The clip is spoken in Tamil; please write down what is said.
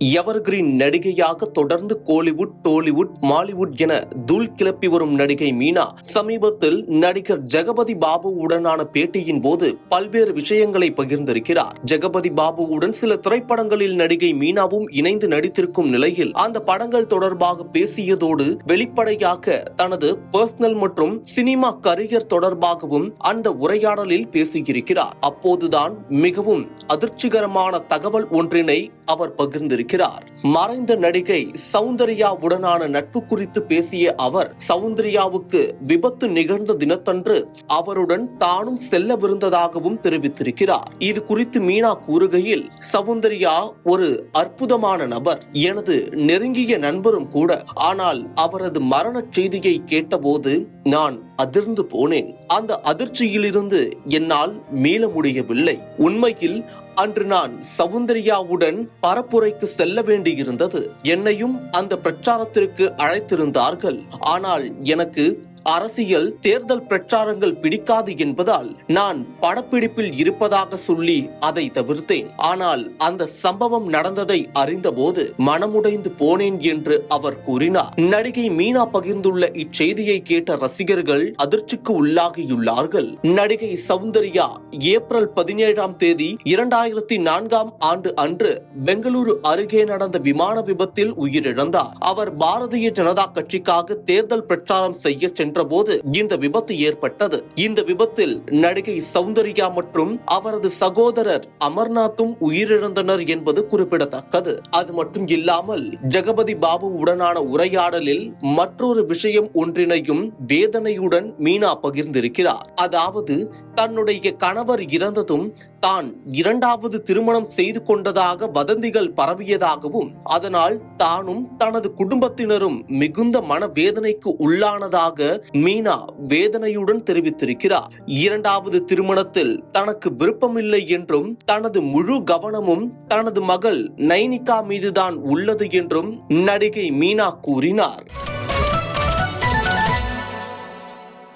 எவர்கிரீன் நடிகையாக தொடர்ந்து கோலிவுட் டோலிவுட் மாலிவுட் என தூள் கிளப்பி வரும் நடிகை மீனா சமீபத்தில் நடிகர் ஜெகபதி பாபுவுடனான பேட்டியின் போது பல்வேறு விஷயங்களை பகிர்ந்திருக்கிறார். ஜெகபதி பாபுவுடன் சில திரைப்படங்களில் நடிகை மீனாவும் இணைந்து நடித்திருக்கும் நிலையில் அந்த படங்கள் தொடர்பாக பேசியதோடு வெளிப்படையாக தனது பர்சனல் மற்றும் சினிமா கரியர் தொடர்பாகவும் அந்த உரையாடலில் பேசியிருக்கிறார். அப்போதுதான் மிகவும் அதிர்ச்சிகரமான தகவல் ஒன்றினை அவர் பகிர்ந்திருக்கிறார். மறைந்த நடிகை சௌந்தர்யாவுடனான நட்பு குறித்து பேசிய அவர் சௌந்தர்யாவுக்கு விபத்து நிகழ்ந்த தினத்தன்று அவருடன் தானும் செல்லவிருந்ததாகவும் தெரிவித்திருக்கிறார். இது குறித்து மீனா கூறுகையில் சௌந்தர்யா ஒரு அற்புதமான நபர். எனது நெருங்கிய நண்பரும் கூட. ஆனால் அவரது மரணச் செய்தியை கேட்டபோது நான் அதிர்ந்து போனேன். அந்த அதிர்ச்சியிலிருந்து என்னால் மீள முடியவில்லை. உண்மையில் அன்று நான் சவுந்தர்யாவுடன் பரப்புரைக்கு செல்ல வேண்டியிருந்தது. என்னையும் அந்த பிரச்சாரத்திற்கு அழைத்திருந்தார்கள். ஆனால் எனக்கு அரசியல் தேர்தல் பிரச்சாரங்கள் பிடிக்காது என்பதால் நான் படப்பிடிப்பில் இருப்பதாக சொல்லி அதை தவிர்த்தேன். ஆனால் அந்த சம்பவம் நடந்ததை அறிந்தபோது மனமுடைந்து போனேன் என்று அவர் கூறினார். நடிகை மீனா பகிர்ந்துள்ள இச்செய்தியை கேட்ட ரசிகர்கள் அதிர்ச்சிக்கு உள்ளாகியுள்ளார்கள். நடிகை சௌந்தர்யா ஏப்ரல் பதினேழாம் தேதி இரண்டாயிரத்தி நான்காம் ஆண்டு அன்று பெங்களூரு அருகே நடந்த விமான விபத்தில் உயிரிழந்தார். அவர் பாரதிய ஜனதா கட்சிக்காக தேர்தல் பிரச்சாரம் செய்ய சென்ற சென்றபோது இந்த விபத்து ஏற்பட்டது. இந்த விபத்தில் நடிகை சௌந்தர்யா மற்றும் அவரது சகோதரர் அமர்நாத்தும் உயிரிழந்தனர் என்பது குறிப்பிடத்தக்கது. அது மட்டும் இல்லாமல் ஜெகபதி பாபு உடனான உரையாடலில் மற்றொரு விஷயம் ஒன்றினையும் வேதனையுடன் மீனா பகிர்ந்திருக்கிறார். அதாவது தன்னுடைய கணவர் இறந்ததும் தான் இரண்டாவது திருமணம் செய்து கொண்டதாக வதந்திகள் பரவியதாகவும் அதனால் தானும் தனது குடும்பத்தினரும் மிகுந்த மனவேதனைக்கு உள்ளானதாக மீனா வேதனையுடன் தெரிவித்திருக்கிறார். இரண்டாவது திருமணத்தில் தனக்கு விருப்பமில்லை என்றும் தனது முழு கவனமும் தனது மகள் நைனிகா மீதுதான் உள்ளது என்றும் நடிகை மீனா கூறினார்.